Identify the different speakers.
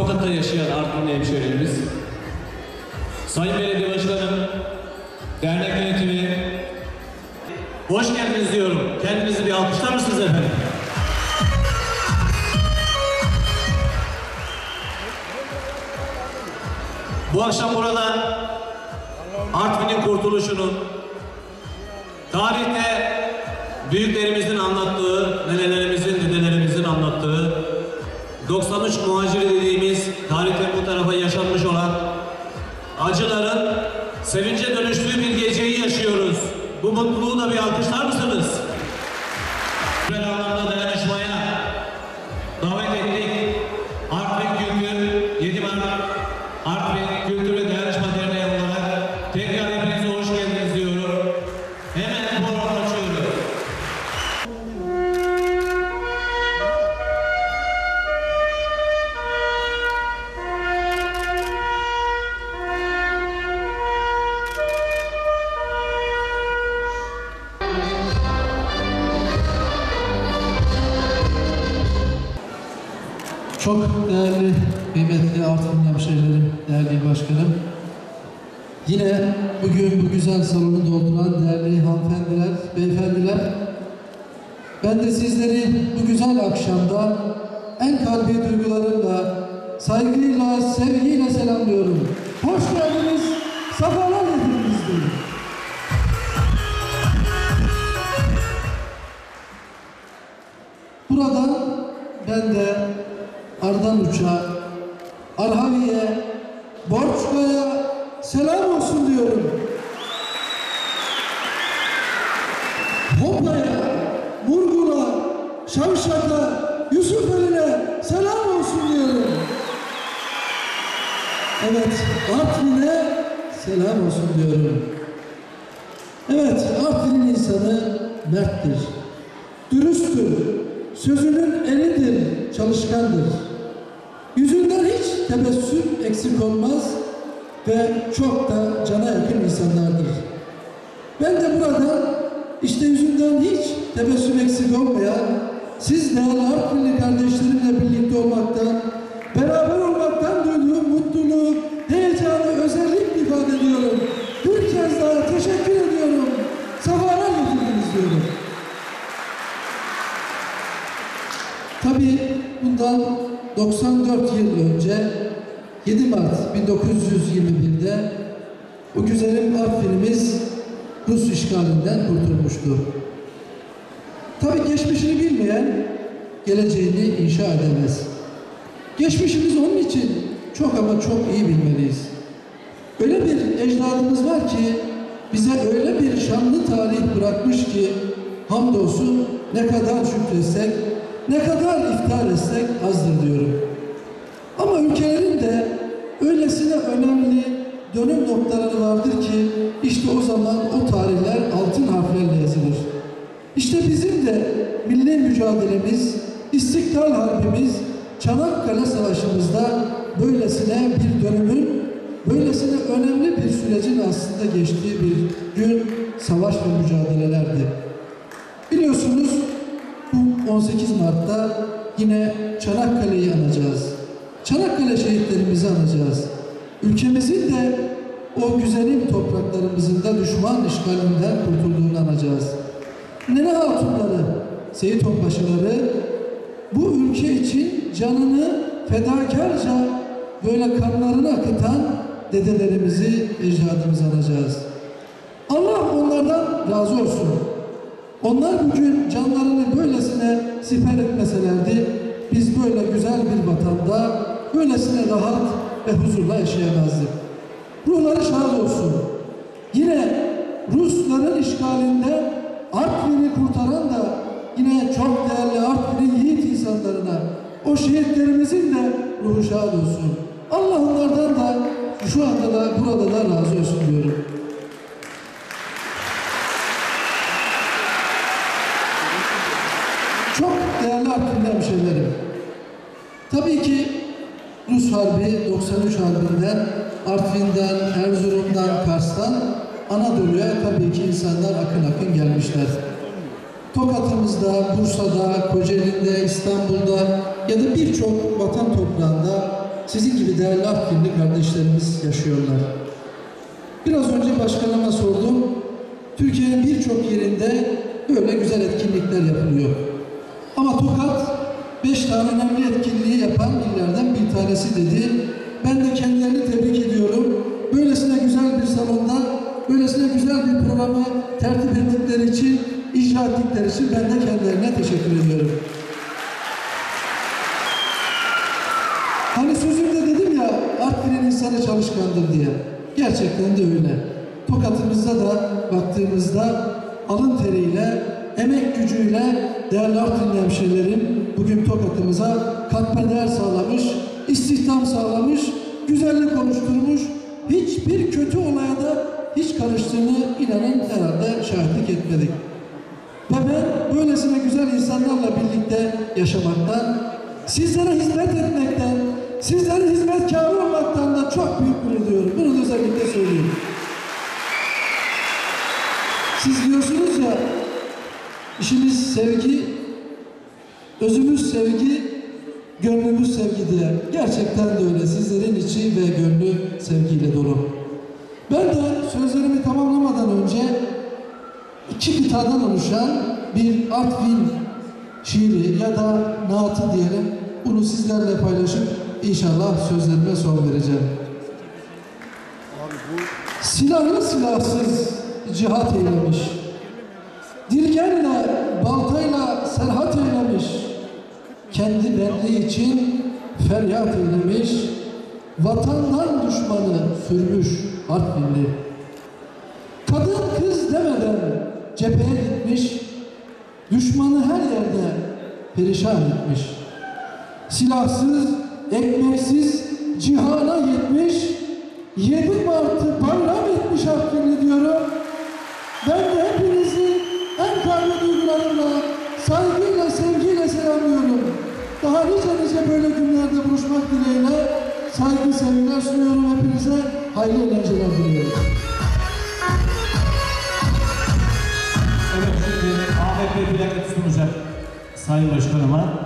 Speaker 1: Tokat'ta yaşayan Artvinli hemşehrilerimiz, Sayın Belediye Başkanım, dernek yönetimi, hoş geldiniz diyorum. Kendinizi bir alkışlar mısınız efendim? Bu akşam burada Artvin'in kurtuluşunun tarihte büyüklerimizin anlattığı, nenelerimizin, dedelerimizin anlattığı 93 muhaciri dediğimiz tarihte bu tarafa yaşanmış olan acıların sevince dönüştüğü bir geceyi yaşıyoruz. Bu mutluluğu da bir alkışlar
Speaker 2: Çok değerli, kıymetli Artvin hemşehrilerim, değerli başkanım. Yine bugün bu güzel salonu dolduran değerli hanımefendiler, beyefendiler. Ben de sizleri bu güzel akşamda en kalbi duygularımla, saygıyla, sevgiyle selamlıyorum. Hoş geldiniz, sefalar getirdiniz diyorum. Buradan ben de Ardanuç'a, Arhavi'ye, Borçka'ya selam olsun diyorum. Hopa'ya, Murgul'a, Şavşat'a, Yusufeli'ne selam olsun diyorum. Evet, Artvin'e selam olsun diyorum. Evet, Artvin'in insanı merttir, dürüsttür, sözünün eridir, çalışkandır. Tebessüm eksik olmaz ve çok da cana yakın insanlardır. Ben de burada işte yüzünden hiç tebessüm eksik olmayan siz değerli Artvinli kardeşlerimle birlikte olmaktan, beraber olmaktan duyduğum mutluluğu, heyecanı özellikle ifade ediyorum. Bir kez daha teşekkür ediyorum. Sefalar getirdiniz diyorum. Tabii bundan 94 yıl önce 7 Mart 1921'de bu güzelim Artvin'imiz Rus işgalinden kurtulmuştu. Tabii geçmişini bilmeyen geleceğini inşa edemez. Geçmişimiz onun için çok ama çok iyi bilmeliyiz. Öyle bir ecdadımız var ki bize öyle bir şanlı tarih bırakmış ki hamdolsun ne kadar şükretsek, ne kadar iftihar etsek azdır diyorum. Ama ülkelerin de öylesine önemli dönüm noktaları vardır ki işte o zaman o tarihler altın harflerle yazılır. İşte bizim de milli mücadelemiz, İstiklal Harbimiz, Çanakkale Savaşımızda böylesine bir dönümün, böylesine önemli bir sürecin aslında geçtiği bir gün savaş ve mücadelelerdi. Biliyorsunuz 18 Mart'ta yine Çanakkale'yi anacağız. Çanakkale şehitlerimizi anacağız. Ülkemizin de o güzelim topraklarımızın da düşman işgalinden kurtulduğunu anacağız. Nene hatunları, Seyit Onbaşıları bu ülke için canını fedakarca böyle kanlarını akıtan dedelerimizi, ecdadımızı anacağız. Allah onlardan razı olsun. Onlar bugün canlarını böylesine siper etmeselerdi, biz böyle güzel bir vatanda böylesine rahat ve huzurla yaşayamazdık. Ruhları şad olsun. Yine Rusların işgalinde Artvin'i kurtaran da yine çok değerli Artvin'in yiğit insanlarına, o şehitlerimizin de ruhu şad olsun. Allah onlardan da şu anda da burada da razı olsun diyorum. Çok değerli Artvinli hemşehrilerim. Tabii ki Rus Harbi 93 Harbi'nden, Artvin'den, Erzurum'dan, Kars'tan Anadolu'ya tabii ki insanlar akın akın gelmişler. Tokat'ımızda, Bursa'da, Kocaeli'nde, İstanbul'da ya da birçok vatan toprağında sizin gibi değerli Artvinli kardeşlerimiz yaşıyorlar. Biraz önce başkanıma sordum. Türkiye'nin birçok yerinde böyle güzel etkinlikler yapılıyor. Ama Tokat beş tane önemli etkinliği yapan illerden bir tanesi dedi. Ben de kendilerini tebrik ediyorum. Böylesine güzel bir salonda, böylesine güzel bir programı tertip ettikleri için, icra ettikleri için ben de kendilerine teşekkür ediyorum. Hani sözümde dedim ya Artvin'in insanı çalışkandır diye. Gerçekten de öyle. Tokat'ımızda da baktığımızda alın teriyle, emek gücüyle değerli Artvinli hemşehrilerim bugün Tokat'ımıza katma sağlamış, istihdam sağlamış, güzellik oluşturmuş, hiçbir kötü olaya da hiç karıştığını inanın herhalde şahitlik etmedik. Ve ben böylesine güzel insanlarla birlikte yaşamaktan, sizlere hizmet etmekten, sizlerin hizmetkarı olmaktan da çok büyük gurur duyuyorum. Bunu özellikle söylüyorum. Siz diyorsunuz ya, işimiz sevgi, özümüz sevgi, gönlümüz sevgi diye. Gerçekten de öyle. Sizlerin içi ve gönlü sevgiyle dolu. Ben de sözlerimi tamamlamadan önce iki kıtadan oluşan bir Artvin şiiri ya da naatı diyelim. Bunu sizlerle paylaşıp inşallah sözlerime son vereceğim. Silahlı silahsız cihat eylemiş. Dirgenle, baltayla serhat eylemiş. Kendi benliği için feryat eylemiş. Vatandan düşmanı sürmüş Artvinli. Kadın kız demeden cepheye gitmiş, düşmanı her yerde perişan etmiş. Silahsız, ekmeksiz cihana yetmiş, yedi Mart'ı bayram etmiş Artvinli diyorum. Ben de hepinizi en kalbi duygularımla, saygıyla, sevgiyle selamlıyorum. Daha nice böyle günlerde buluşmak dileğiyle saygı, sevgiler sunuyorum hepinize. Hayırlı eğlenceler diliyorum.
Speaker 1: Evet şimdi ABP plaket sunacak Sayın Başkanıma.